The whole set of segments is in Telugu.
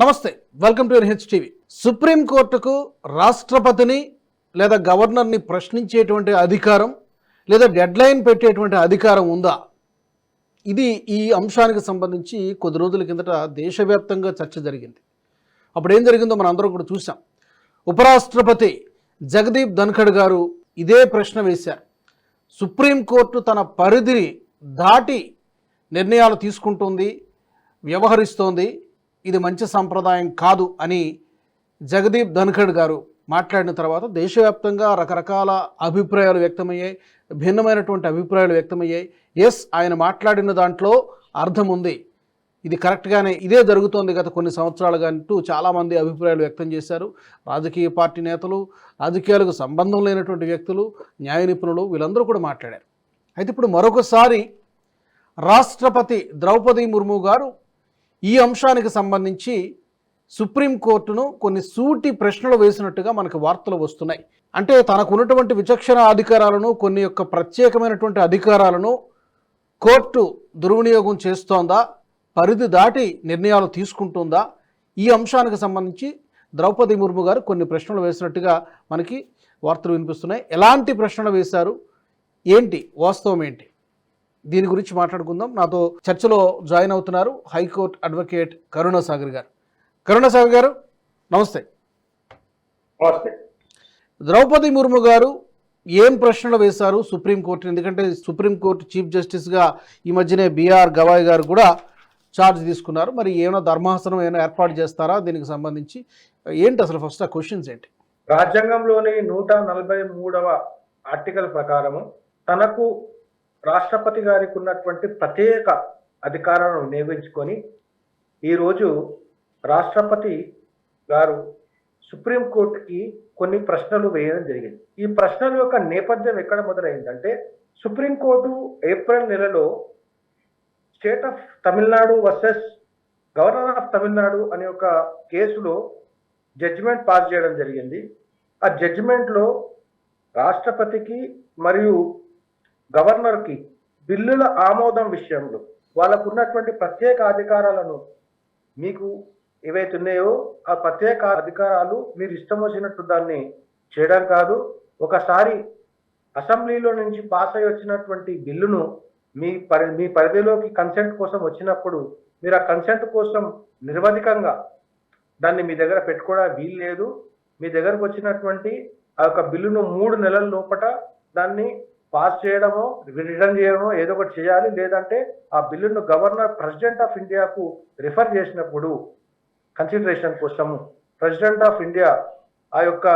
నమస్తే వెల్కమ్ టు ఎన్హెచ్ టీవీ. సుప్రీంకోర్టుకు రాష్ట్రపతిని లేదా గవర్నర్ని ప్రశ్నించేటువంటి అధికారం లేదా డెడ్లైన్ పెట్టేటువంటి అధికారం ఉందా? ఇది ఈ అంశానికి సంబంధించి కొద్ది రోజుల కిందట దేశవ్యాప్తంగా చర్చ జరిగింది. అప్పుడు ఏం జరిగిందో మనం అందరం కూడా చూసాం ఉపరాష్ట్రపతి జగదీప్ ధన్ఖడ్ గారు ఇదే ప్రశ్న వేశారు. సుప్రీంకోర్టు తన పరిధిని దాటి నిర్ణయాలు తీసుకుంటుంది వ్యవహరిస్తోంది. ఇది మంచి సంప్రదాయం కాదు అని జగదీప్ ధన్ఖడ్ గారు మాట్లాడిన తర్వాత దేశవ్యాప్తంగా రకరకాల అభిప్రాయాలు వ్యక్తమయ్యాయి భిన్నమైనటువంటి అభిప్రాయాలు వ్యక్తమయ్యాయి. ఎస్ ఆయన మాట్లాడిన దాంట్లో అర్థం ఉంది. ఇది కరెక్ట్గానే ఇదే జరుగుతోంది గత కొన్ని సంవత్సరాలుగా అంటూ చాలామంది అభిప్రాయాలు వ్యక్తం చేశారు. రాజకీయ పార్టీ నేతలు రాజకీయాలకు సంబంధం లేనటువంటి వ్యక్తులు న్యాయ నిపుణులు వీళ్ళందరూ కూడా మాట్లాడారు. అయితే ఇప్పుడు మరొకసారి రాష్ట్రపతి ద్రౌపది ముర్ము గారు ఈ అంశానికి సంబంధించి సుప్రీంకోర్టును కొన్ని సూటి ప్రశ్నలు వేసినట్టుగా మనకు వార్తలు వస్తున్నాయి. అంటే తనకు ఉన్నటువంటి విచక్షణ అధికారాలను కొన్ని యొక్క ప్రత్యేకమైనటువంటి అధికారాలను కోర్టు దుర్వినియోగం చేస్తోందా? పరిధి దాటి నిర్ణయాలు తీసుకుంటుందా? ఈ అంశానికి సంబంధించి ద్రౌపది ముర్ము గారు కొన్ని ప్రశ్నలు వేసినట్టుగా మనకి వార్తలు వినిపిస్తున్నాయి. ఎలాంటి ప్రశ్నలు వేశారు? ఏంటి? వాస్తవం ఏంటి? దీని గురించి మాట్లాడుకుందాం. నాతో చర్చలో జాయిన్ అవుతున్నారు హైకోర్టు అడ్వకేట్ కరుణాసాగర్ గారు. కరుణాసాగర్ గారు నమస్తే. నమస్తే. ద్రౌపది ముర్ము గారు ఏం ప్రశ్నలు వేశారు సుప్రీంకోర్టు ఎందుకంటే సుప్రీంకోర్టు చీఫ్ జస్టిస్గా ఈ మధ్యనే బీఆర్ గవాయ్ గారు కూడా ఛార్జ్ తీసుకున్నారు. మరి ఏమైనా ధర్మాసనం ఏమైనా ఏర్పాటు చేస్తారా దీనికి సంబంధించి? ఏంటి అసలు ఫస్ట్ ఆ క్వశ్చన్స్ ఏంటి? రాజ్యాంగంలోని నూట నలభై మూడవ ఆర్టికల్ ప్రకారము తనకు రాష్ట్రపతి గారికి ఉన్నటువంటి ప్రత్యేక అధికారాలను వినియోగించుకొని ఈరోజు రాష్ట్రపతి గారు సుప్రీంకోర్టుకి కొన్ని ప్రశ్నలు వేయడం జరిగింది. ఈ ప్రశ్నల యొక్క నేపథ్యం ఎక్కడ మొదలైందంటే సుప్రీంకోర్టు ఏప్రిల్ నెలలో state of Tamil Nadu versus governor of Tamil Nadu అనే ఒక కేసులో జడ్జిమెంట్ పాస్ చేయడం జరిగింది. ఆ జడ్జిమెంట్లో రాష్ట్రపతికి మరియు గవర్నర్కి బిల్లుల ఆమోదం విషయంలో వాళ్ళకు ఉన్నటువంటి ప్రత్యేక అధికారాలను మీకు ఏవైతే ఉన్నాయో ఆ ప్రత్యేక అధికారాలు మీరు ఇష్టం వచ్చినట్టు దాన్ని చేయడం కాదు. ఒకసారి అసెంబ్లీలో నుంచి పాస్ అయి వచ్చినటువంటి బిల్లును మీ పరి మీ పరిధిలోకి కన్సెంట్ కోసం వచ్చినప్పుడు మీరు ఆ కన్సెంట్ కోసం నిర్వధికంగా దాన్ని మీ దగ్గర పెట్టుకోవడం వీలు లేదు. మీ దగ్గరకు వచ్చినటువంటి ఆ యొక్క బిల్లును మూడు నెలల లోపట దాన్ని పాస్ చేయడమో రిటర్న్ చేయడమో ఏదో ఒకటి చేయాలి. లేదంటే ఆ బిల్లును గవర్నర్ ప్రెసిడెంట్ ఆఫ్ ఇండియాకు రిఫర్ చేసినప్పుడు కన్సిడరేషన్ కోసము ప్రెసిడెంట్ ఆఫ్ ఇండియా ఆ యొక్క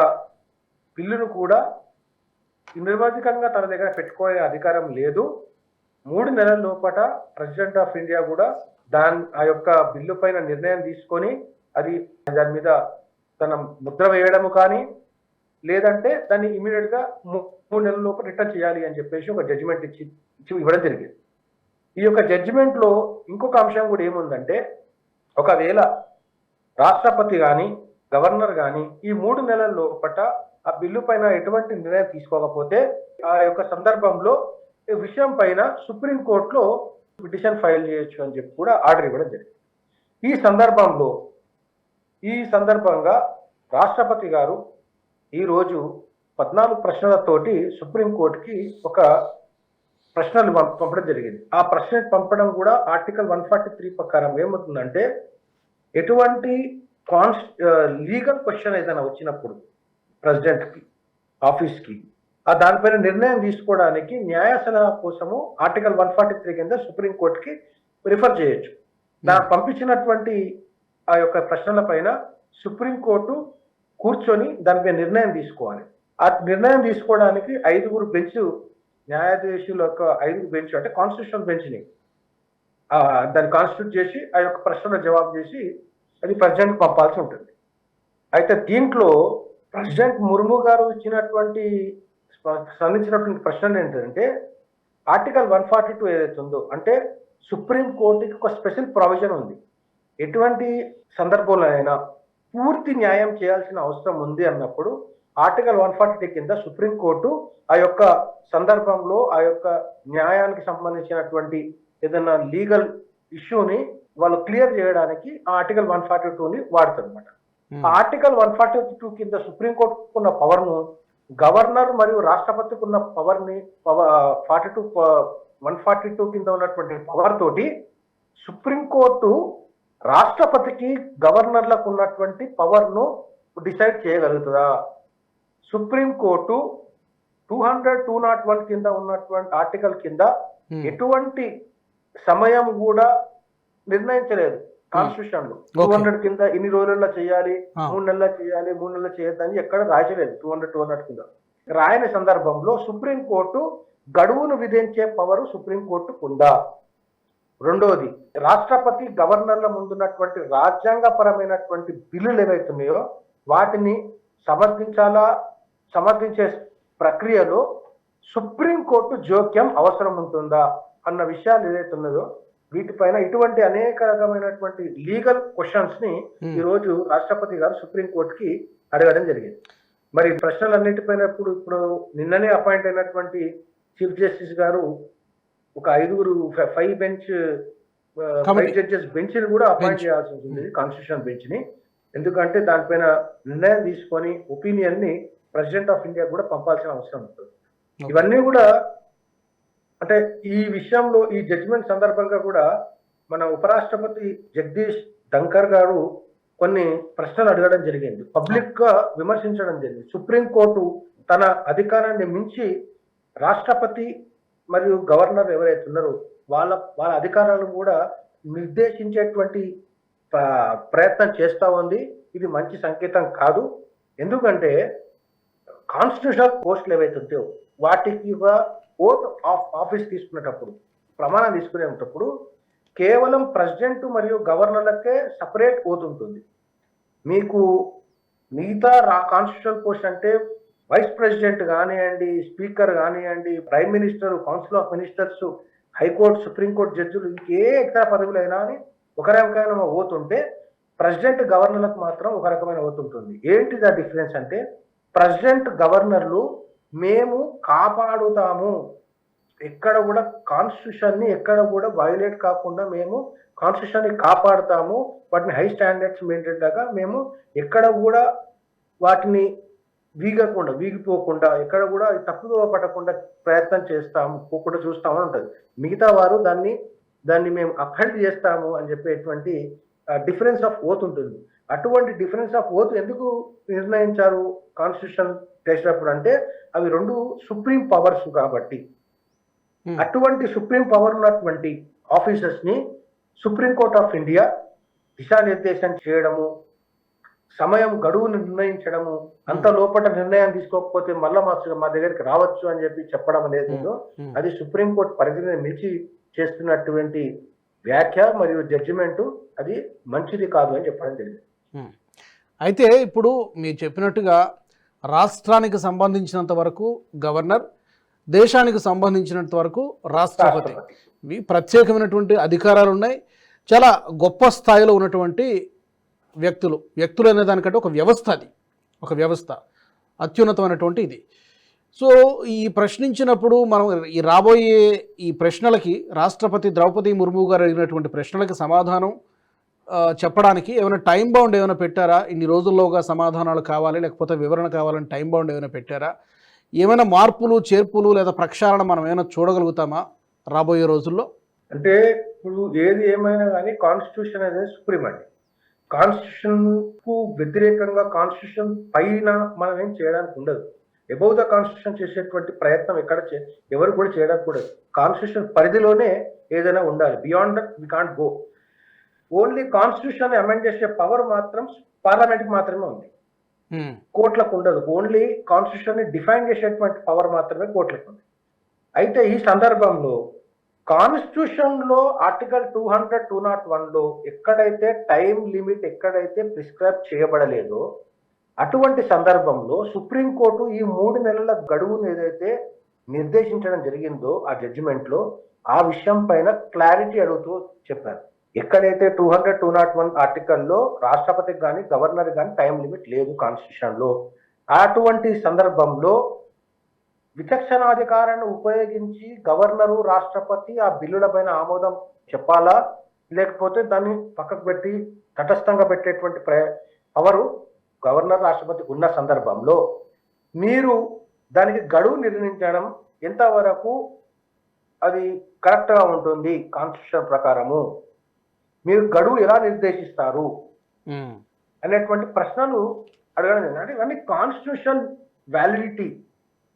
బిల్లును కూడా నిర్వాధికంగా తన దగ్గర పెట్టుకునే అధికారం లేదు. మూడు నెలల లోపల ప్రెసిడెంట్ ఆఫ్ ఇండియా కూడా దాని ఆ యొక్క బిల్లు పైన నిర్ణయం తీసుకొని అది దాని మీద తన ముద్ర వేయడము కానీ లేదంటే దాన్ని ఇమీడియట్గా మూ- మూడు నెలల లోపల రిటర్న్ చేయాలి అని చెప్పేసి ఒక జడ్జిమెంట్ ఇచ్చి ఇచ్చి ఇవ్వడం జరిగింది. ఈ యొక్క జడ్జిమెంట్లో ఇంకొక అంశం కూడా ఏముందంటే ఒకవేళ రాష్ట్రపతి కానీ గవర్నర్ కానీ ఈ మూడు నెలల లోపట ఆ బిల్లు పైన ఎటువంటి నిర్ణయం తీసుకోకపోతే ఆ యొక్క సందర్భంలో ఈ విషయం పైన సుప్రీం కోర్టులో పిటిషన్ ఫైల్ చేయొచ్చు అని చెప్పి కూడా ఆర్డర్ ఇవ్వడం జరిగింది. ఈ సందర్భంలో ఈ సందర్భంగా రాష్ట్రపతి గారు ఈరోజు పద్నాలుగు ప్రశ్నలతోటి సుప్రీంకోర్టుకి ఒక ప్రశ్నలు పంప- పంపడం జరిగింది. ఆ ప్రశ్న పంపడం కూడా ఆర్టికల్ వన్ ఫార్టీ త్రీ ప్రకారం ఏమవుతుందంటే ఎటువంటి కాన్స్ లీగల్ క్వశ్చన్ ఏదైనా వచ్చినప్పుడు ప్రెసిడెంట్కి ఆఫీస్కి ఆ దానిపైన నిర్ణయం తీసుకోవడానికి న్యాయ సలహా కోసము ఆర్టికల్ వన్ ఫార్టీ త్రీ కింద సుప్రీంకోర్టుకి రిఫర్ చేయొచ్చు. దానికి పంపించినటువంటి ఆ యొక్క ప్రశ్నల పైన సుప్రీంకోర్టు కూర్చొని దానిపై నిర్ణయం తీసుకోవాలి. ఆ నిర్ణయం తీసుకోవడానికి ఐదుగురు బెంచ్ న్యాయాధీశుల యొక్క ఐదుగురు బెంచ్ అంటే కాన్స్టిట్యూషనల్ బెంచ్ని దాన్ని కాన్స్టిట్యూట్ చేసి ఆ యొక్క ప్రశ్నల జవాబు చేసి అది ప్రెసిడెంట్ పంపాల్సి ఉంటుంది. అయితే దీంట్లో ప్రెసిడెంట్ ముర్ము గారు ఇచ్చినటువంటి సంధించినటువంటి ప్రశ్నలు ఏంటంటే ఆర్టికల్ వన్ ఫార్టీ టూ ఏదైతే ఉందో అంటే సుప్రీం కోర్టుకి ఒక స్పెషల్ ప్రొవిజన్ ఉంది. ఎటువంటి సందర్భంలో అయినా పూర్తి న్యాయం చేయాల్సిన అవసరం ఉంది అన్నప్పుడు ఆర్టికల్ వన్ ఫార్టీ కింద సుప్రీం కోర్టు ఆ యొక్క సందర్భంలో ఆ యొక్క న్యాయానికి సంబంధించినటువంటి ఏదైనా లీగల్ ఇష్యూని వాళ్ళు క్లియర్ చేయడానికి ఆ ఆర్టికల్ వన్ ఫార్టీ టూని వాడుతారు అనమాట ఉమ్, ఆ ఆర్టికల్ వన్ ఫార్టీ టూ కింద సుప్రీంకోర్టుకు ఉన్న పవర్ను గవర్నర్ మరియు రాష్ట్రపతికి ఉన్న పవర్ని forty two one forty two కింద ఉన్నటువంటి పవర్ తోటి సుప్రీంకోర్టు రాష్ట్రపతికి గవర్నర్లకు ఉన్నటువంటి పవర్ను decide చేయగలుగుతుందా? Supreme court two hundred two naught one కింద ఉన్నటువంటి ఆర్టికల్ కింద ఉమ్, ఎటువంటి సమయం కూడా నిర్ణయించలేదు కాన్స్టిట్యూషన్లో టూ. హండ్రెడ్ కింద ఇన్ని రోజుల్లో చేయాలి ఆ. మూడు నెలల్లో చేయాలి మూడు నెలలు చేయొద్దని ఎక్కడ రాయలేదు టూ హండ్రెడ్ టూ హండ్రెడ్ కింద. రాయని సందర్భంలో సుప్రీం కోర్టు గడువును విధించే పవర్ సుప్రీం కోర్టుకు ఉందా రెండోది రాష్ట్రపతి గవర్నర్ల ముందున్నటువంటి రాజ్యాంగపరమైనటువంటి బిల్లులు ఏవైతున్నాయో వాటిని సమర్థించాలా సమర్థించే ప్రక్రియలో సుప్రీం కోర్టు జోక్యం అవసరం ఉంటుందా అన్న విషయాలు ఏదైతే ఉన్నదో వీటిపైన ఇటువంటి అనేక రకమైనటువంటి లీగల్ క్వశ్చన్స్ని ఉమ్, ఈ రోజు రాష్ట్రపతి గారు సుప్రీం కోర్టుకి అడగడం జరిగింది. మరి ప్రశ్నలన్నిటిపైన ఇప్పుడు ఇప్పుడు నిన్ననే అపాయింట్ అయినటువంటి చీఫ్ జస్టిస్ గారు ఒక ఐదుగురు ఫైవ్ బెంచ్ ఫైవ్. జడ్జెస్ బెంచ్ని కూడా అపాయింట్. చేయాల్సి ఉంటుంది కాన్స్టిట్యూషన్ బెంచ్ని ఎందుకంటే దానిపైన నిర్ణయం తీసుకొని ఒపీనియన్ని ప్రెసిడెంట్ ఆఫ్ ఇండియా కూడా పంపాల్సిన అవసరం ఉంటుంది. ఇవన్నీ కూడా అంటే ఈ విషయంలో ఈ జడ్జిమెంట్ సందర్భంగా కూడా మన ఉపరాష్ట్రపతి జగదీష్ ధంకర్ గారు కొన్ని ప్రశ్నలు అడగడం జరిగింది పబ్లిక్గా విమర్శించడం జరిగింది సుప్రీం కోర్టు తన అధికారాన్ని మించి రాష్ట్రపతి మరియు గవర్నర్ ఎవరైతే ఉన్నారో వాళ్ళ వాళ్ళ అధికారాలను కూడా నిర్దేశించేటువంటి ప్రయత్నం చేస్తూ ఉంది. ఇది మంచి సంకేతం కాదు. ఎందుకంటే కాన్స్టిట్యూషనల్ పోస్టులు ఏవైతే ఉంటాయో వాటికి ఓత్ ఆఫ్ ఆఫీస్ తీసుకునేటప్పుడు ప్రమాణం తీసుకునేటప్పుడు కేవలం ప్రెసిడెంట్ మరియు గవర్నర్లకే సపరేట్ ఓత్ ఉంటుంది. మీకు మిగతా రా కాన్స్టిట్యూషనల్ పోస్ట్ అంటే వైస్ ప్రెసిడెంట్ కానివ్వండి స్పీకర్ కానివ్వండి prime minister council of ministers high court supreme court జడ్జిలు ఇంకే ఇతర పదవులైనా అని ఒక రకమైన ఓత్ ప్రెసిడెంట్ గవర్నర్లకు మాత్రం ఒక రకమైన ఓతుంటుంది. ఏంటి ఏంటిది ఆ డిఫరెన్స్ అంటే ప్రెసిడెంట్ గవర్నర్లు మేము కాపాడుతాము. ఎక్కడ కూడా కాన్స్టిట్యూషన్ని ఎక్కడ కూడా వయోలేట్ కాకుండా మేము కాన్స్టిట్యూషన్ని కాపాడుతాము. వాటిని హై స్టాండర్డ్స్ మెయింటైన్ మేము ఎక్కడ కూడా వాటిని వీగకుండా వీగిపోకుండా ఎక్కడ కూడా అది తప్పుదోవ పడకుండా ప్రయత్నం చేస్తాము పోకుండా చూస్తామని ఉంటుంది. మిగతా వారు దాన్ని దాన్ని మేము అప్హెల్డ్ చేస్తాము అని చెప్పేటువంటి డిఫరెన్స్ ఆఫ్ ఓత్ ఉంటుంది. అటువంటి డిఫరెన్స్ ఆఫ్ ఓత్ ఎందుకు నిర్ణయించారు కాన్స్టిట్యూషన్ చేసినప్పుడు అంటే అవి రెండు సుప్రీం పవర్స్ కాబట్టి. అటువంటి సుప్రీం పవర్ ఉన్నటువంటి ఆఫీసర్స్ని సుప్రీం కోర్ట్ ఆఫ్ ఇండియా దిశానిర్దేశం చేయడము సమయం గడువు నిర్ణయించడము అంత లోపల నిర్ణయం తీసుకోకపోతే మళ్ళా మా మా దగ్గరికి రావచ్చు అని చెప్పి చెప్పడం అనేది ఉందో ఉమ్. అది సుప్రీంకోర్టు పరిధిని మించి చేస్తున్నటువంటి వ్యాఖ్య మరియు జడ్జిమెంట్ అది మంచిది కాదు అని చెప్పడం జరిగింది. అయితే ఇప్పుడు మీరు చెప్పినట్టుగా రాష్ట్రానికి సంబంధించినంత వరకు గవర్నర్ దేశానికి సంబంధించినంత వరకు రాష్ట్రపతి. ప్రత్యేకమైనటువంటి అధికారాలు ఉన్నాయి. చాలా గొప్ప స్థాయిలో ఉన్నటువంటి వ్యక్తులు వ్యక్తులు అనే దానికంటే ఒక వ్యవస్థ అది. ఒక వ్యవస్థ. అత్యున్నతమైనటువంటి ఇది. సో ఈ ప్రశ్నించినప్పుడు మనం ఈ రాబోయే ఈ ప్రశ్నలకి రాష్ట్రపతి ద్రౌపది ముర్ము గారు అడిగినటువంటి ప్రశ్నలకి సమాధానం చెప్పడానికి ఏమైనా టైం బౌండ్ ఏమైనా పెట్టారా? ఇన్ని రోజుల్లోగా సమాధానాలు కావాలి లేకపోతే వివరణ కావాలని టైం బౌండ్ ఏమైనా పెట్టారా? ఏమైనా మార్పులు చేర్పులు లేదా ప్రక్షాళన మనం ఏమైనా చూడగలుగుతామా రాబోయే రోజుల్లో? అంటే ఇప్పుడు ఏది ఏమైనా కానీ కాన్స్టిట్యూషన్ అనేది సుప్రీం అండి. కాన్స్టిట్యూషన్కు వ్యతిరేకంగా కాన్స్టిట్యూషన్ పైన మనం ఏం చేయడానికి ఉండదు. అబౌవ్ ద కాన్స్టిట్యూషన్ చేసేటువంటి ప్రయత్నం ఎక్కడ చే- ఎవరు కూడా చేయడానికి కూడా కాన్స్టిట్యూషన్ పరిధిలోనే ఏదైనా ఉండాలి. Beyond that we can't go. Only constitution amend చేసే పవర్ మాత్రం పార్లమెంట్ మాత్రమే ఉంది. కోర్టులకు ఉండదు. ఓన్లీ కాన్స్టిట్యూషన్ని డిఫైన్ చేసేటువంటి పవర్ మాత్రమే కోర్టులకు ఉంది. అయితే ఈ సందర్భంలో కాన్స్టిట్యూషన్లో article two hundred two not వన్లో ఎక్కడైతే టైం లిమిట్ ఎక్కడైతే ప్రిస్క్రైబ్ చేయబడలేదో అటువంటి సందర్భంలో సుప్రీంకోర్టు ఈ మూడు నెలల గడువును ఏదైతే నిర్దేశించడం జరిగిందో ఆ జడ్జిమెంట్లో ఆ విషయం పైన క్లారిటీ అడుగుతూ చెప్పారు. ఎక్కడైతే two hundred two not one ఆర్టికల్లో రాష్ట్రపతికి కానీ గవర్నర్ కానీ టైం లిమిట్ లేదు కాన్స్టిట్యూషన్లో అటువంటి సందర్భంలో విచక్షణాధికారాన్ని ఉపయోగించి గవర్నరు రాష్ట్రపతి ఆ బిల్లుల పైన ఆమోదం చెప్పాలా? లేకపోతే దాన్ని పక్కకు పెట్టి తటస్థంగా పెట్టేటువంటి ప్ర పవరు గవర్నర్ రాష్ట్రపతికి ఉన్న సందర్భంలో మీరు దానికి గడువు నిర్ణయించడం ఎంతవరకు అది కరెక్ట్గా ఉంటుంది? కాన్స్టిట్యూషన్ ప్రకారము మీరు గడువు ఎలా నిర్దేశిస్తారు? అనేటువంటి ప్రశ్నలు అడగడం ఇవన్నీ కాన్స్టిట్యూషన్ వ్యాలిడిటీ.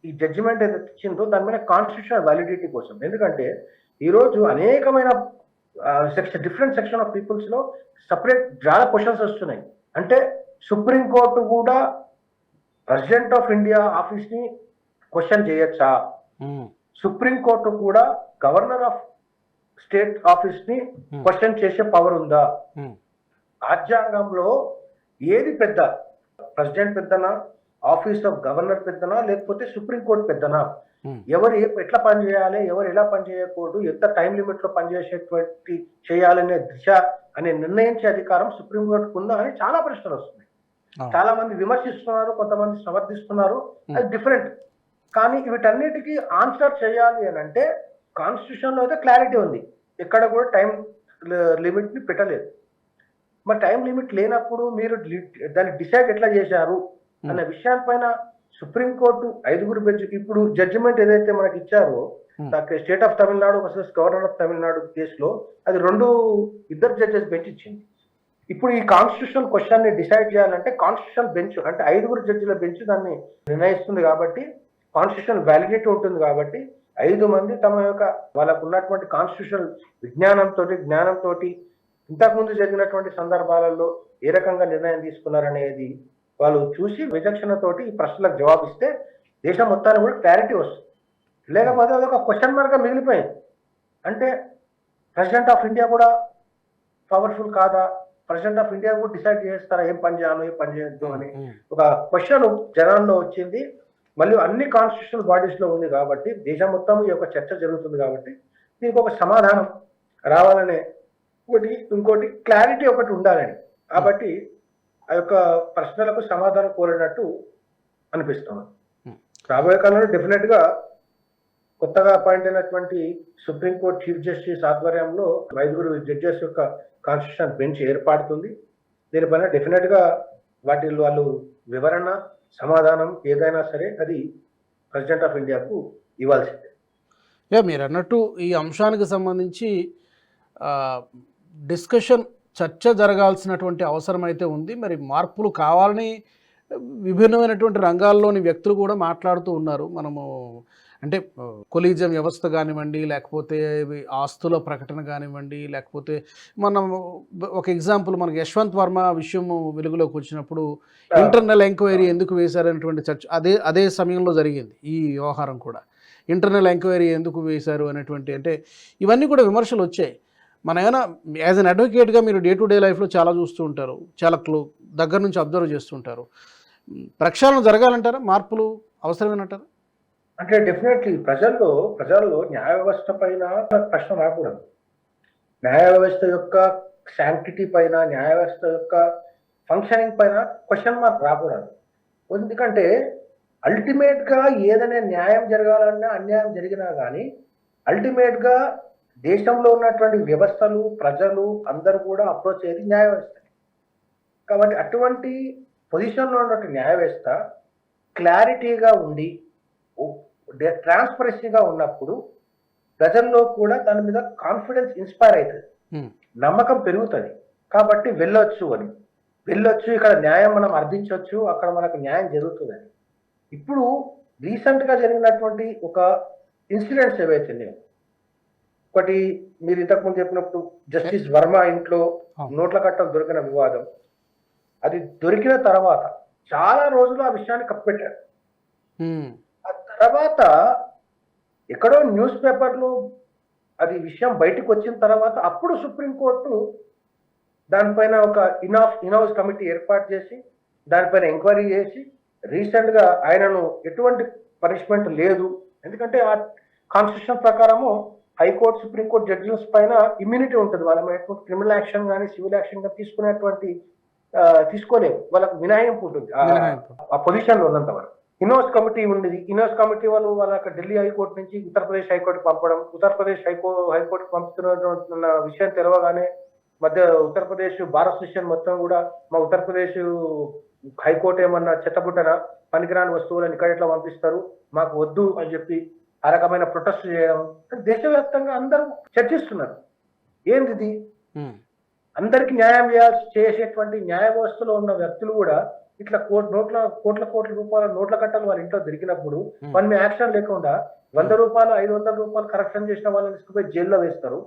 ఈ జడ్జిమెంట్ ఏదైతే ఇచ్చిందో దాని మీద కాన్స్టిట్యూషన్ వ్యాలిడిటీ కోసం. ఎందుకంటే ఈరోజు అనేకమైన సెక్షన్ డిఫరెంట్ సెక్షన్ ఆఫ్ పీపుల్స్లో సపరేట్ చాలా క్వశ్చన్స్ వస్తున్నాయి. అంటే సుప్రీం కోర్టు కూడా ప్రెసిడెంట్ ఆఫ్ ఇండియా ఆఫీస్ని క్వశ్చన్ చేయొచ్చా? ఉమ్, సుప్రీం కోర్టు కూడా గవర్నర్ ఆఫ్ స్టేట్ ఆఫీస్ని Hmm. క్వశ్చన్ చేసే పవర్ ఉందా? ఉమ్, రాజ్యాంగంలో ఏది పెద్ద? ప్రెసిడెంట్ పెద్దనా? ఆఫీస్ ఆఫ్ గవర్నర్ పెద్దనా లేకపోతే సుప్రీం కోర్టు పెద్దనా? ఎవరు ఎట్లా పని చేయాలి ఎవరు ఎలా పని చేయకూడదు ఎంత టైం లిమిట్లో పనిచేసేటువంటి చేయాలనే దిశ అనే నిర్ణయించే అధికారం సుప్రీం కోర్టుకు ఉందా అని చాలా ప్రశ్నలు వస్తున్నాయి. చాలా మంది విమర్శిస్తున్నారు కొంతమంది సమర్థిస్తున్నారు అది డిఫరెంట్. కానీ వీటన్నిటికీ ఆన్సర్ చేయాలి అని అంటే కాన్స్టిట్యూషన్లో అయితే క్లారిటీ ఉంది. ఎక్కడ కూడా టైం లిమిట్ని పెట్టలేదు. మరి టైం లిమిట్ లేనప్పుడు మీరు దాన్ని డిసైడ్ ఎట్లా చేశారు? అనే విషయాలపైన సుప్రీంకోర్టు ఐదుగురు బెంచ్ ఇప్పుడు జడ్జిమెంట్ ఏదైతే మనకి ఇచ్చారో. State of Tamil Nadu versus governor of Tamil Nadu కేసులో అది రెండు ఇద్దరు జడ్జెస్ బెంచ్ ఇచ్చింది ఇప్పుడు ఈ కాన్స్టిట్యూషన్ క్వశ్చన్ని డిసైడ్ చేయాలంటే కాన్స్టిట్యూషన్ బెంచ్ అంటే ఐదుగురు జడ్జిల బెంచ్ దాన్ని నిర్ణయిస్తుంది కాబట్టి కాన్స్టిట్యూషన్ వ్యాలిడిటీ ఉంటుంది కాబట్టి ఐదు మంది తమ యొక్క వాళ్ళకు ఉన్నటువంటి కాన్స్టిట్యూషన్ విజ్ఞానంతో జ్ఞానంతో ఇంతకుముందు జరిగినటువంటి సందర్భాలలో ఏ రకంగా నిర్ణయం తీసుకున్నారనేది వాళ్ళు చూసి విచక్షణతోటి ఈ ప్రశ్నలకు జవాబిస్తే దేశం మొత్తానికి కూడా క్లారిటీ వస్తుంది. లేకపోతే అదొక క్వశ్చన్ మార్క్ మిగిలిపోయింది. అంటే ప్రెసిడెంట్ ఆఫ్ ఇండియా కూడా పవర్ఫుల్ కాదా? ప్రెసిడెంట్ ఆఫ్ ఇండియా కూడా డిసైడ్ చేస్తారా ఏం పని చేయాలో ఏం పని చేయొద్దు అని? ఒక క్వశ్చన్ జనాల్లో వచ్చింది. మళ్ళీ అన్ని కాన్స్టిట్యూషనల్ బాడీస్లో ఉంది కాబట్టి దేశం మొత్తం ఈ యొక్క చర్చ జరుగుతుంది కాబట్టి దీనికి ఒక సమాధానం రావాలనే ఒకటి ఇంకోటి క్లారిటీ ఒకటి ఉండాలని. కాబట్టి ఆ యొక్క ప్రశ్నలకు సమాధానం కోరినట్టు అనిపిస్తుంది. Hmm. రాబోయే కాలంలో డెఫినెట్గా కొత్తగా అపాయింట్ అయినటువంటి సుప్రీంకోర్టు చీఫ్ జస్టిస్ ఆధ్వర్యంలో ఐదుగురు జడ్జెస్ యొక్క కాన్స్టిట్యూషన్ బెంచ్ ఏర్పడుతుంది. దీనిపైన డెఫినెట్గా వాటి వాళ్ళు వివరణ సమాధానం ఏదైనా సరే అది ప్రెసిడెంట్ ఆఫ్ ఇండియాకు ఇవ్వాల్సిందే. యా మీరు అన్నట్టు ఈ అంశానికి సంబంధించి డిస్కషన్ చర్చ జరగాల్సినటువంటి అవసరం అయితే ఉంది. మరి మార్పులు కావాలని విభిన్నమైనటువంటి రంగాల్లోని వ్యక్తులు కూడా మాట్లాడుతూ ఉన్నారు. మనము అంటే కొలీజియం వ్యవస్థ కానివ్వండి లేకపోతే ఆస్తుల ప్రకటన కానివ్వండి లేకపోతే మనం ఒక ఎగ్జాంపుల్ మనకి యశ్వంత్ వర్మ విషయం వెలుగులోకి వచ్చినప్పుడు ఇంటర్నల్ ఎంక్వైరీ ఎందుకు వేశారనేటువంటి చర్చ అదే అదే సమయంలో జరిగింది ఈ వ్యవహారం కూడా. ఇంటర్నల్ ఎంక్వైరీ ఎందుకు వేశారు అనేటువంటి అంటే ఇవన్నీ కూడా విమర్శలు వచ్చాయి. మన ఏమైనా యాజ్ అన్ అడ్వకేట్గా మీరు డే టు డే లైఫ్లో చాలా చూస్తూ ఉంటారు. చాలా క్లో దగ్గర నుంచి అబ్జర్వ్ చేస్తుంటారు ప్రక్షాళన జరగాలంటారా? మార్పులు అవసరమేనంటారా? అంటే డెఫినెట్లీ ప్రజల్లో ప్రజల్లో న్యాయ వ్యవస్థ పైన ప్రశ్న రాకూడదు. న్యాయ వ్యవస్థ యొక్క శాంక్టిటీ పైన న్యాయ వ్యవస్థ యొక్క ఫంక్షనింగ్ పైన క్వశ్చన్ మార్క్ రాకూడదు. ఎందుకంటే అల్టిమేట్గా ఏదైనా న్యాయం జరగాలన్నా అన్యాయం జరిగినా కానీ అల్టిమేట్గా దేశంలో ఉన్నటువంటి వ్యవస్థలు ప్రజలు అందరూ కూడా అప్రోచ్ అయ్యేది న్యాయ వ్యవస్థ కాబట్టి అటువంటి పొజిషన్లో ఉన్నటువంటి న్యాయ వ్యవస్థ క్లారిటీగా ఉండి ట్రాన్స్పరెన్సీగా ఉన్నప్పుడు ప్రజల్లో కూడా దాని మీద కాన్ఫిడెన్స్ ఇన్స్పైర్ అవుతుంది. నమ్మకం పెరుగుతుంది. కాబట్టి వెళ్ళొచ్చు అని. వెళ్ళొచ్చు ఇక్కడ న్యాయం మనం అర్థించవచ్చు అక్కడ మనకు న్యాయం జరుగుతుందని. ఇప్పుడు రీసెంట్గా జరిగినటువంటి ఒక ఇన్సిడెంట్స్ ఏవైతే ఉన్నాయో ఒకటి మీరు ఇంతకుముందు చెప్పినప్పుడు జస్టిస్ వర్మ ఇంట్లో. నోట్ల కట్టలు దొరికిన వివాదం. అది దొరికిన తర్వాత చాలా రోజులు ఆ విషయాన్ని కప్పెట్టారు. ఆ తర్వాత ఎక్కడో న్యూస్ పేపర్లో అది విషయం బయటకు వచ్చిన తర్వాత అప్పుడు సుప్రీంకోర్టు దానిపైన ఒక ఇనాఫ్ ఇన్హౌస్ కమిటీ ఏర్పాటు చేసి దానిపైన ఎంక్వైరీ చేసి రీసెంట్గా ఆయనను ఎటువంటి పనిష్మెంట్ లేదు. ఎందుకంటే ఆ కాన్స్టిట్యూషన్ ప్రకారము high court supreme court judges పైన ఇమ్యూనిటీ ఉంటుంది. వాళ్ళ క్రిమినల్ యాక్షన్ కానీ సివిల్ యాక్షన్ కానీ తీసుకునేటువంటి తీసుకోలేము వాళ్ళకు మినహాయింపు ఉంటుంది. ఆ- పొజిషన్లో ఉన్నంత వరకు. ఇనోస్ కమిటీ ఉండేది. ఇనోస్ కమిటీ వాళ్ళు వాళ్ళ ఢిల్లీ హైకోర్టు నుంచి ఉత్తరప్రదేశ్ హైకోర్టు పంపడం ఉత్తరప్రదేశ్ హైకో హైకోర్టు పంపుతున్న విషయం తెలవగానే మధ్య ఉత్తరప్రదేశ్ బార్ అసోసియేషన్ మొత్తం కూడా మా ఉత్తరప్రదేశ్ హైకోర్టు ఏమన్నా చెత్తబుట్టన పనికిరాని వస్తువులను ఇక్కడ ఎట్లా పంపిస్తారు మాకు వద్దు అని చెప్పి ఆ రకమైన ప్రొటెస్ట్ చేయడం దేశవ్యాప్తంగా అందరూ చర్చిస్తున్నారు. ఏంది ఇది అందరికి న్యాయం చేసేటువంటి న్యాయ వ్యవస్థలో ఉన్న వ్యక్తులు కూడా ఇట్లా కోట్ నోట్ల కోట్ల కోట్ల రూపాయల నోట్ల కట్టలు వాళ్ళ ఇంట్లో దొరికినప్పుడు. వాళ్ళ యాక్షన్ లేకుండా వంద రూపాయలు ఐదు వందల రూపాయలు కరప్షన్ చేసిన వాళ్ళని తీసుకుపోయి జైల్లో వేస్తారు.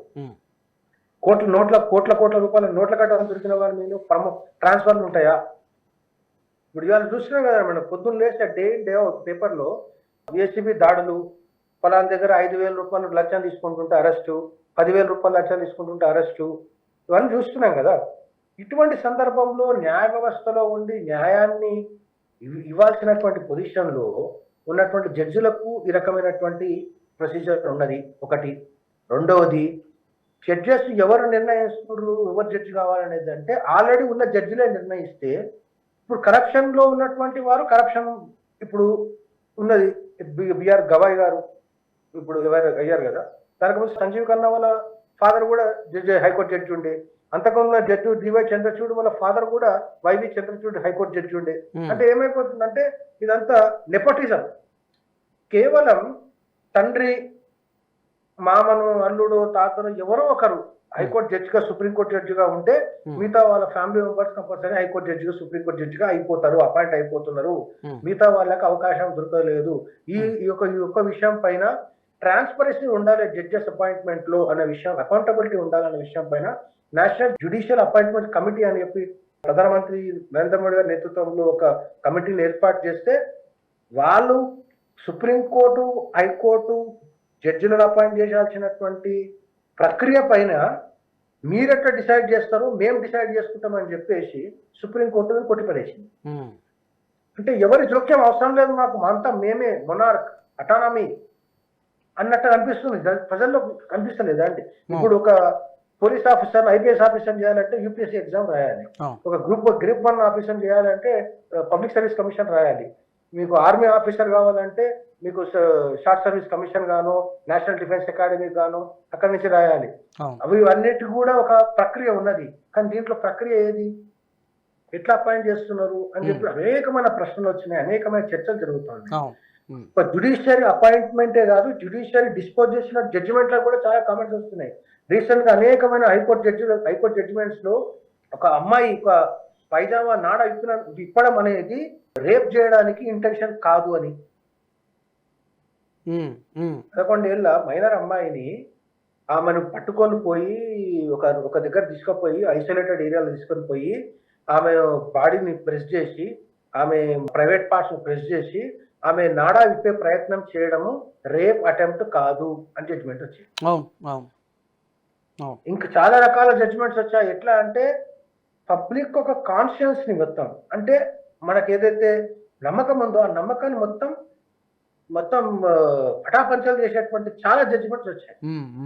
కోట్ల నోట్ల కోట్ల కోట్ల రూపాయల నోట్ల కట్టలు దొరికిన వాళ్ళ మీద ప్రమో ట్రాన్స్ఫర్లు ఉంటాయా? ఇప్పుడు ఇవాళ చూసినాం కదా మనం పొద్దున్న లేస్తే డే ఇన్ డే అవుట్ పేపర్లో ఏసీబీ దాడులు ఫలానా దగ్గర ఐదు వేల రూపాయలు లంచం తీసుకుంటుంటే అరెస్టు పదివేల రూపాయలు లంచం తీసుకుంటుంటే అరెస్టు ఇవన్నీ చూస్తున్నాం కదా. ఇటువంటి సందర్భంలో న్యాయ వ్యవస్థలో ఉండి న్యాయాన్ని ఇవ్వాల్సినటువంటి పొజిషన్లో ఉన్నటువంటి జడ్జిలకు ఈ రకమైనటువంటి ప్రొసీజర్ ఉన్నది. ఒకటి. రెండవది జడ్జెస్ ఎవరు నిర్ణయిస్తున్నారు ఎవరు జడ్జి కావాలనేది అంటే ఆల్రెడీ ఉన్న జడ్జిలే నిర్ణయిస్తే ఇప్పుడు కరప్షన్లో ఉన్నటువంటి వారు కరప్షన్ ఇప్పుడు ఉన్నది. బిఆర్ గవాయ్ గారు ఇప్పుడు ఎవరు అయ్యారు కదా. దానికి ముందు సంజీవ్ ఖన్నా వాళ్ళ ఫాదర్ కూడా జడ్జి హైకోర్టు జడ్జి ఉండే. అంతకుముందు జడ్జి డివై చంద్రచూడ్ వాళ్ళ ఫాదర్ కూడా వైవి చంద్రచూడ్ హైకోర్టు జడ్జి ఉండే. ఉమ్, అంటే ఏమైపోతుందంటే ఇదంతా నెపోటిజం కేవలం తండ్రి మామను అల్లుడు తాతను ఎవరో ఒకరు హైకోర్టు జడ్జిగా సుప్రీంకోర్టు జడ్జిగా ఉంటే ఉమ్, మిగతా వాళ్ళ family members compulsory high court జడ్జిగా సుప్రీంకోర్టు జడ్జిగా అయిపోతారు అపాయింట్ అయిపోతున్నారు. మిగతా వాళ్ళకి అవకాశం దొరకలేదు. ఈ యొక్క ఈ యొక్క విషయం పైన ట్రాన్స్పరెన్సీ ఉండాలి జడ్జెస్ అపాయింట్మెంట్లో అనే విషయం అకౌంటబిలిటీ ఉండాలనే విషయం పైన నేషనల్ జ్యుడిషియల్ అపాయింట్మెంట్ కమిటీ అని చెప్పి ప్రధానమంత్రి నరేంద్ర మోడీ గారి నేతృత్వంలో ఒక కమిటీని ఏర్పాటు చేస్తే వాళ్ళు సుప్రీంకోర్టు హైకోర్టు జడ్జిలను అపాయింట్ చేయాల్సినటువంటి ప్రక్రియ పైన మీరెట్లా డిసైడ్ చేస్తారు మేము డిసైడ్ చేసుకుంటామని చెప్పేసి సుప్రీంకోర్టు కొట్టిపడేసింది. అంటే ఎవరి జోక్యం అవసరం లేదు మాకు అంతా మేమే మొనార్క్ అటానమీ అన్నట్టు అనిపిస్తుంది. జ- ప్రజల్లో కనిపిస్తలేదా అండి? ఇప్పుడు ఒక పోలీస్ ఆఫీసర్ ఐపీఎస్ ఆఫీసర్ చేయాలంటే యూపీఎస్సీ ఎగ్జామ్ రాయాలి. అవును. ఒక గ్రూప్ గ్రూప్ వన్ ఆఫీసర్ చేయాలంటే పబ్లిక్ సర్వీస్ కమిషన్ రాయాలి. మీకు ఆర్మీ ఆఫీసర్ కావాలంటే మీకు షార్ట్ సర్వీస్ కమిషన్ గాను నేషనల్ డిఫెన్స్ అకాడమీ గాను అక్కడి నుంచి రాయాలి. అవును. అవి అన్నిటికీ కూడా ఒక ప్రక్రియ ఉన్నది. కానీ దీంట్లో ప్రక్రియ ఏది? ఎట్లా అపాయింట్ చేస్తున్నారు? అని చెప్పి అనేకమైన ప్రశ్నలు వచ్చినాయి. అనేకమైన చర్చలు జరుగుతున్నాయి ఒక జుడిషియరీ అపాయింట్మెంటే కాదు జుడిషియరీ డిస్పోజ్ చేసిన జడ్జిమెంట్లో కూడా చాలా కామెంట్స్ వస్తున్నాయి. రీసెంట్గా అనేకమైన హైకోర్టు జడ్జి హైకోర్టు జడ్జిమెంట్స్లో ఒక అమ్మాయి ఒక పైజామా నాడ ఇప్పిన ఇప్పడం అనేది రేప్ చేయడానికి ఇంటెన్షన్ కాదు అని. ఉమ్, ఉమ్, పదకొండేళ్ళ మైనర్ అమ్మాయిని ఆమెను పట్టుకొని పోయి ఒక ఒక దగ్గర తీసుకుపోయి ఐసోలేటెడ్ ఏరియాలో తీసుకొని పోయి ఆమె బాడీని ప్రెస్ చేసి ఆమె ప్రైవేట్ పార్ట్స్ ప్రెస్ చేసి ఆమె నాడా విప్పే ప్రయత్నం చేయడము రేప్ అటెంప్ట్ కాదు అని జడ్జిమెంట్ వచ్చింది. ఇంకా చాలా రకాల జడ్జిమెంట్స్ వచ్చాయి. ఎట్లా అంటే పబ్లిక్ ఒక కాన్షియన్స్ని మొత్తం. అంటే మనకి ఏదైతే నమ్మకం ఉందో ఆ నమ్మకాన్ని మొత్తం మొత్తం పటాపంచలు చేసేటువంటి చాలా జడ్జిమెంట్స్ వచ్చాయి.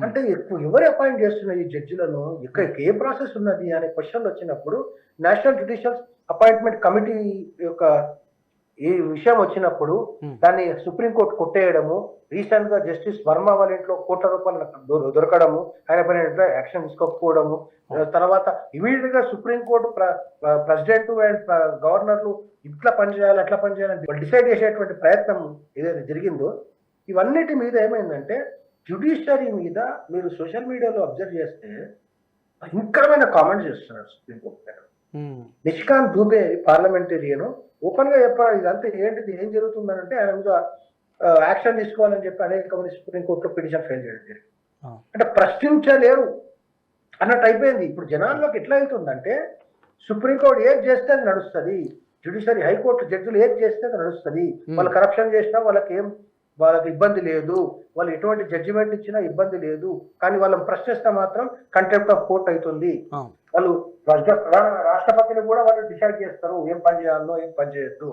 అంటే ఎక్కువ ఎవరు అపాయింట్ చేస్తున్నారు ఈ జడ్జిలను ఇక్కడ ఏ ప్రాసెస్ ఉన్నది? అనే క్వశ్చన్లు వచ్చినప్పుడు నేషనల్ జ్యుడిషియల్ అపాయింట్మెంట్ కమిటీ యొక్క ఈ విషయం వచ్చినప్పుడు. దాన్ని సుప్రీంకోర్టు కొట్టేయడము రీసెంట్గా జస్టిస్ వర్మ వాళ్ళ ఇంట్లో కోట్ల రూపాయలు దొరకడము ఆయన పైన యాక్షన్ తీసుకోకపోవడము తర్వాత ఇమీడియట్గా సుప్రీంకోర్టు ప్రెసిడెంట్ అండ్ గవర్నర్లు ఇట్లా పనిచేయాలి అట్లా పనిచేయాలని డిసైడ్ చేసేటువంటి ప్రయత్నం ఏదైతే జరిగిందో ఇవన్నిటి మీద ఏమైందంటే జ్యుడిషియరీ మీద మీరు సోషల్ మీడియాలో అబ్జర్వ్ చేస్తే భయంకరమైన కామెంట్స్ చేస్తున్నారు సుప్రీంకోర్టు నిష్కాంత్ దూబే పార్లమెంటేరియన్ ఓపెన్గా చెప్పాలి ఇదంతా ఏంటిది? ఏం జరుగుతుందనంటే ఆయన మీద యాక్షన్ తీసుకోవాలని చెప్పి అనేక మంది సుప్రీంకోర్టులో పిటిషన్ ఫైల్ చేయడం జరిగింది. అంటే ప్రశ్నించలేరు అన్నట్టు అయిపోయింది. ఇప్పుడు జనాల్లోకి ఎట్లా అవుతుందంటే సుప్రీంకోర్టు ఏది చేస్తే అది నడుస్తుంది. జ్యుడిషియరీ హైకోర్టు జడ్జిలు ఏది చేస్తే అది నడుస్తుంది. వాళ్ళు కరప్షన్ చేసినా వాళ్ళకి ఏం వాళ్ళకి ఇబ్బంది లేదు వాళ్ళు ఎటువంటి జడ్జిమెంట్ ఇచ్చినా ఇబ్బంది లేదు కానీ వాళ్ళని ప్రశ్నిస్తే మాత్రం కంటెంప్ట్ ఆఫ్ కోర్ట్ అవుతుంది. వాళ్ళు రాష్ట్రపతిని కూడా వాళ్ళు డిసైడ్ చేస్తారు ఏం పని చేయాలో ఏం పని చేయొద్దు.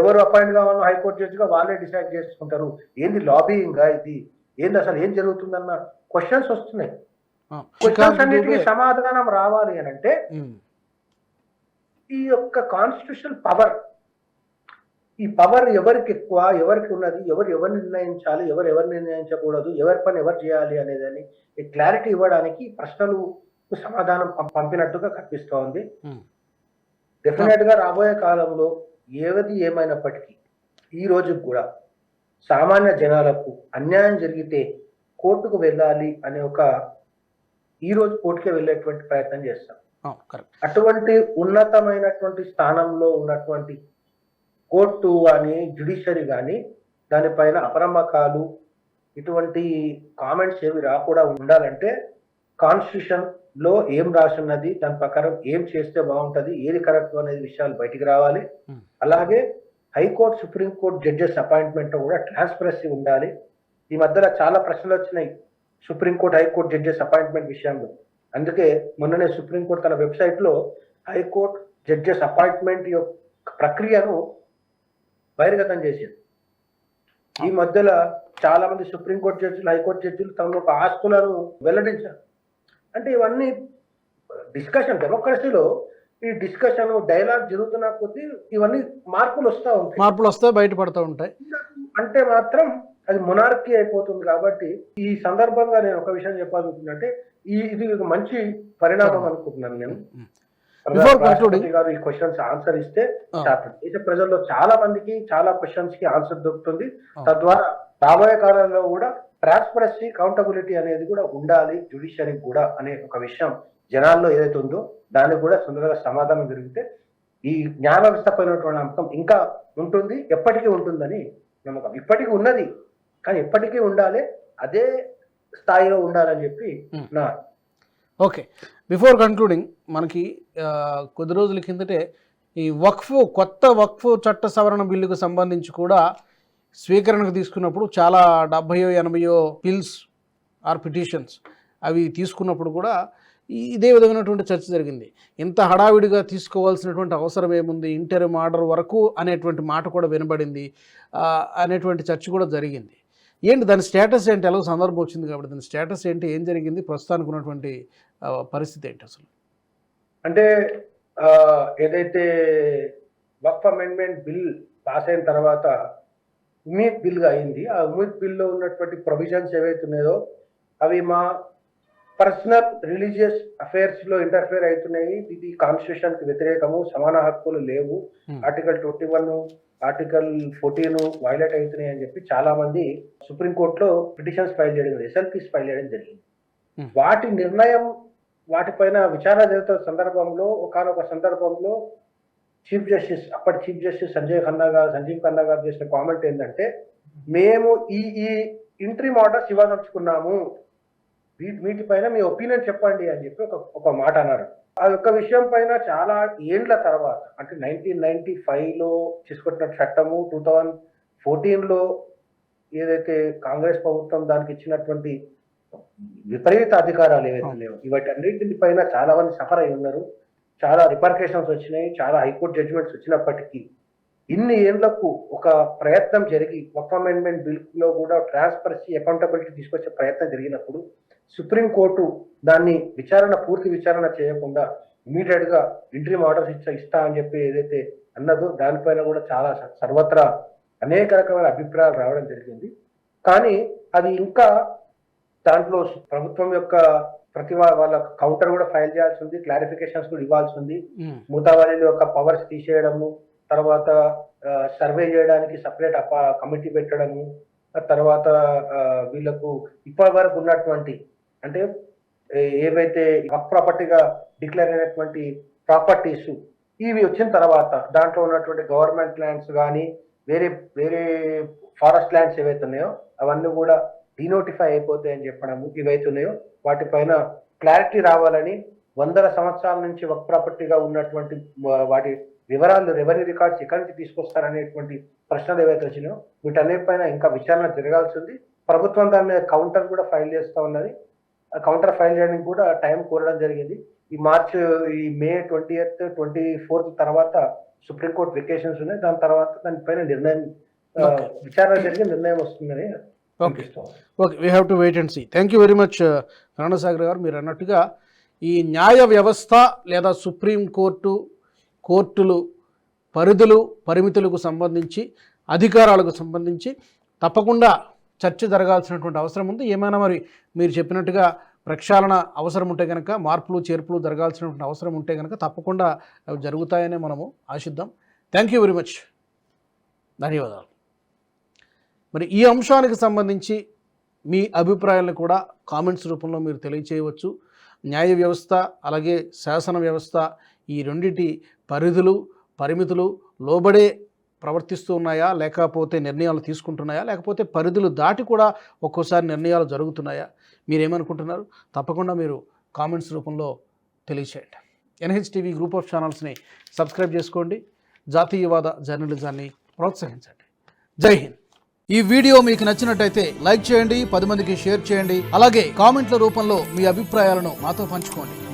ఎవరు అపాయింట్ కావాలో హైకోర్టు జడ్జిగా వాళ్ళే డిసైడ్ చేసుకుంటారు. ఏంది లాబింగ్ ఇది? ఏంది అసలు ఏం జరుగుతుందన్న క్వశ్చన్స్ వస్తున్నాయి. క్వశ్చన్స్ అన్నిటికీ సమాధానం రావాలి అని అంటే ఈ యొక్క కాన్స్టిట్యూషనల్ పవర్ ఈ పవర్ ఎవరికి ఎక్కువ ఎవరికి ఉన్నది ఎవరు ఎవరు నిర్ణయించాలి ఎవరు ఎవరు నిర్ణయించకూడదు ఎవరి పని ఎవరు చేయాలి అనేదని ఈ క్లారిటీ ఇవ్వడానికి ప్రశ్నలు సమాధానం పంపినట్టుగా కనిపిస్తోంది. డెఫినెట్గా రాబోయే కాలంలో ఏది ఏమైనప్పటికీ ఈ రోజు కూడా సామాన్య జనాలకు అన్యాయం జరిగితే కోర్టుకు వెళ్ళాలి అనే ఒక ఈ రోజు కోర్టుకే వెళ్ళేటువంటి ప్రయత్నం చేస్తాం. అటువంటి ఉన్నతమైనటువంటి స్థానంలో ఉన్నటువంటి కోర్టు కానీ జ్యుడిషియరీ కానీ దానిపైన అపనమ్మకాలు ఇటువంటి కామెంట్స్ ఏవి రాకుండా ఉండాలంటే కాన్స్టిట్యూషన్లో ఏం రాసున్నది దాని ప్రకారం ఏం చేస్తే బాగుంటది ఏది కరెక్ట్ అనేది విషయాలు బయటికి రావాలి. Hmm. అలాగే high court supreme court judges appointment కూడా ట్రాన్స్పరసీ ఉండాలి. ఈ మధ్యలో చాలా ప్రశ్నలు వచ్చినాయి సుప్రీంకోర్టు హైకోర్టు జడ్జెస్ అపాయింట్మెంట్ విషయంలో. అందుకే మొన్ననే సుప్రీంకోర్టు తన వెబ్సైట్లో హైకోర్టు జడ్జెస్ అపాయింట్మెంట్ యొక్క ప్రక్రియను బహిర్గతం చేసింది ఈ మధ్యలో చాలా మంది సుప్రీంకోర్టు జడ్జిలు హైకోర్టు జడ్జిలు తమ యొక్క ఆస్తులను వెల్లడించారు. అంటే ఇవన్నీ డిస్కషన్ డెమోక్రసీలో ఈ డిస్కషన్ డైలాగ్ జరుగుతున్న కొద్దీ ఇవన్నీ మార్పులు వస్తూ ఉంటాయి. మార్పులు వస్తే బయటపడుతూ ఉంటాయి. అంటే మాత్రం అది మొనార్కీ అయిపోతుంది కాబట్టి ఈ సందర్భంగా నేను ఒక విషయం చెప్పాలనుకుంటున్నంటే ఈ ఇది ఒక మంచి పరిణామం అనుకుంటున్నాను నేను. Concluding- రాష్ట్రపతి గారు ఈ క్వశ్చన్స్ ఆన్సర్ ఇస్తే. దేశ ప్రజల్లో చాలా మందికి చాలా క్వశ్చన్స్కి ఆన్సర్ దొరుకుతుంది. తద్వారా రాబోయే కాలంలో కూడా ట్రాన్స్పరసీ కౌంటబిలిటీ అనేది కూడా ఉండాలి జ్యుడిషియరీ కూడా అనే ఒక విషయం జనాల్లో ఏదైతే ఉందో దానికి కూడా సుందరగా సమాధానం జరిగితే ఈ న్యాయ వ్యవస్థ పైనటువంటి నమ్మకం ఇంకా ఉంటుంది ఎప్పటికీ ఉంటుందని నమ్మకం ఇప్పటికీ ఉన్నది కానీ ఎప్పటికీ ఉండాలి అదే స్థాయిలో ఉండాలని చెప్పి. నా ఓకే. బిఫోర్ కన్క్లూడింగ్ మనకి కొద్ది రోజుల కిందటే ఈ వక్ఫ్ కొత్త వక్ఫ్ చట్ట సవరణ బిల్లుకు సంబంధించి కూడా స్వీకరణకు తీసుకున్నప్పుడు చాలా డెబ్భయో ఎనభయో బిల్స్ ఆర్ పిటిషన్స్ అవి తీసుకున్నప్పుడు కూడా ఇదే విధమైనటువంటి చర్చ జరిగింది. ఇంత హడావిడిగా తీసుకోవాల్సినటువంటి అవసరం ఏముంది? ఇంటర్మ్ ఆర్డర్ వరకు అనేటువంటి మాట కూడా వినబడింది. అనేటువంటి చర్చ కూడా జరిగింది. ఏంటి దాని స్టేటస్ ఏంటి? ఎలాగో సందర్భం వచ్చింది కాబట్టి దాని స్టేటస్ ఏంటి? ఏం జరిగింది? ప్రస్తుతానికి ఉన్నటువంటి పరిస్థితి ఏంటి అసలు? అంటే ఏదైతే వక్ఫ్ అమెండ్మెంట్ బిల్ పాస్ అయిన తర్వాత ఉమీద్ బిల్గా అయింది. ఆ ఉమీద్ బిల్లో ఉన్నటువంటి ప్రొవిజన్స్ ఏవైతే ఉన్నాయో అవి మా పర్సనల్ రిలీజియస్ అఫైర్స్లో ఇంటర్ఫేర్ అవుతున్నాయి. ఇది కాన్స్టిట్యూషన్కి వ్యతిరేకము సమాన హక్కులు లేవు. Article twenty one article fourteen violate అవుతున్నాయి అని చెప్పి చాలా మంది సుప్రీంకోర్టులో పిటిషన్స్ ఫైల్ చేయడం ఎస్ఎల్పీస్ ఫైల్ చేయడం జరిగింది Hmm. వాటి నిర్ణయం వాటిపైన విచారణ జరుగుతున్న సందర్భంలో ఒకనొక సందర్భంలో చీఫ్ జస్టిస్ అప్పటి చీఫ్ జస్టిస్ సంజయ్ ఖన్నా గారు సంజీవ్ ఖన్నా గారు చేసిన కామెంట్ ఏంటంటే మేము ఈ ఈ ఇంట్రీ ఆర్డర్స్ ఇవ్వదలుచుకున్నాము వీటి వీటిపైన మీ ఒపీనియన్ చెప్పండి అని చెప్పి ఒక ఒక మాట అన్నారు. ఆ యొక్క విషయం పైన చాలా ఏండ్ల తర్వాత అంటే నైన్టీన్ నైన్టీ ఫైవ్లో తీసుకొచ్చిన చట్టము టూ థౌజండ్ ఫోర్టీన్లో ఏదైతే కాంగ్రెస్ ప్రభుత్వం దానికి ఇచ్చినటువంటి విపరీత అధికారాలు ఏవైతే ఉన్నాయో ఇవాటి అన్నింటి పైన చాలా మంది సఫర్ అయి ఉన్నారు. చాలా రిపర్కేషన్స్ వచ్చినాయి చాలా హైకోర్టు జడ్జిమెంట్స్ వచ్చినప్పటికీ ఇన్ని ఏళ్ళకు ఒక ప్రయత్నం జరిగి ఒక అమెండ్మెంట్ బిల్లో కూడా ట్రాన్స్పరసీ అకౌంటబిలిటీ తీసుకొచ్చే ప్రయత్నం జరిగినప్పుడు సుప్రీంకోర్టు దాన్ని విచారణ పూర్తి విచారణ చేయకుండా ఇమీడియట్గా ఇంట్రీ ఆర్డర్స్ ఇచ్చా ఇస్తా అని చెప్పి ఏదైతే అన్నదో దానిపైన కూడా చాలా సర్వత్రా అనేక రకమైన అభిప్రాయాలు రావడం జరిగింది. కానీ అది ఇంకా దాంట్లో ప్రభుత్వం యొక్క ప్రతి వాళ్ళ కౌంటర్ కూడా ఫైల్ చేయాల్సి ఉంది క్లారిఫికేషన్స్ కూడా ఇవ్వాల్సి ఉంది. ఉమ్, మూతావాలీల యొక్క పవర్స్ తీసేయడము తర్వాత సర్వే చేయడానికి సపరేట్ కమిటీ పెట్టడము తర్వాత వీళ్ళకు ఇప్పటి వరకు ఉన్నటువంటి అంటే ఏవైతే వక్ ప్రాపర్టీగా డిక్లేర్ అయినటువంటి ప్రాపర్టీస్ ఇవి వచ్చిన తర్వాత దాంట్లో ఉన్నటువంటి గవర్నమెంట్ ల్యాండ్స్ కానీ వేరే వేరే ఫారెస్ట్ ల్యాండ్స్ ఏవైతే ఉన్నాయో అవన్నీ కూడా డినోటిఫై అయిపోతాయి అని చెప్పడము ఇవైతే ఉన్నాయో వాటిపైన క్లారిటీ రావాలని వందల సంవత్సరాల నుంచి వక్ ప్రాపర్టీగా ఉన్నటువంటి వాటి వివరాలు రెవెన్యూ రికార్డ్స్ ఎక్కడి నుంచి తీసుకొస్తారనేటువంటి ప్రశ్నలు ఏవైతే వచ్చినాయో వీటన్నిటిపైన ఇంకా విచారణ జరగాల్సి ఉంది. ప్రభుత్వం దాని మీద కౌంటర్ కూడా ఫైల్ చేస్తూ ఉన్నది. కౌంటర్ ఫైల్ చేయడానికి కూడా టైం కోరడం జరిగింది. ఈ మార్చ్ ఈ May twenty eighth twenty fourth తర్వాత సుప్రీంకోర్టు వెకేషన్స్ ఉన్నాయి. దాని తర్వాత దానిపైన నిర్ణయం. విచారణ జరిగి నిర్ణయం వస్తుందని okay okay we have to wait and see thank you very much Ranasagar గారు. మీరు అన్నట్టుగా ఈ న్యాయ వ్యవస్థ లేదా సుప్రీం కోర్టు కోర్టులు పరిధులు పరిమితులకు సంబంధించి అధికారాలకు సంబంధించి తప్పకుండా చర్చ జరగాల్సినటువంటి అవసరం ఉంది. ఏమైనా మరి మీరు చెప్పినట్టుగా ప్రక్షాళన అవసరం ఉంటే కనుక మార్పులు చేర్పులు జరగాల్సినటువంటి అవసరం ఉంటే కనుక తప్పకుండా అవి జరుగుతాయనే మనము ఆశిద్దాం. థ్యాంక్ యూ వెరీ మచ్ ధన్యవాదాలు. మరి ఈ అంశానికి సంబంధించి మీ అభిప్రాయాలను కూడా కామెంట్స్ రూపంలో మీరు తెలియచేయవచ్చు. న్యాయ వ్యవస్థ అలాగే శాసన వ్యవస్థ ఈ రెండిటి పరిధులు పరిమితులు లోబడే ప్రవర్తిస్తూ ఉన్నాయా? లేకపోతే నిర్ణయాలు తీసుకుంటున్నాయా? లేకపోతే పరిధులు దాటి కూడా ఒక్కోసారి నిర్ణయాలు జరుగుతున్నాయా? మీరేమనుకుంటున్నారు? తప్పకుండా మీరు కామెంట్స్ రూపంలో తెలియచేయండి. ఎన్హెచ్ టీవీ గ్రూప్ ఆఫ్ ఛానల్స్ని సబ్స్క్రైబ్ చేసుకోండి. జాతీయవాద జర్నలిజాన్ని ప్రోత్సహించండి. జై హింద్. ఈ వీడియో మీకు నచ్చినట్టయితే లైక్ చేయండి పది మందికి షేర్ చేయండి. అలాగే కామెంట్ల రూపంలో మీ అభిప్రాయాలను మాతో పంచుకోండి.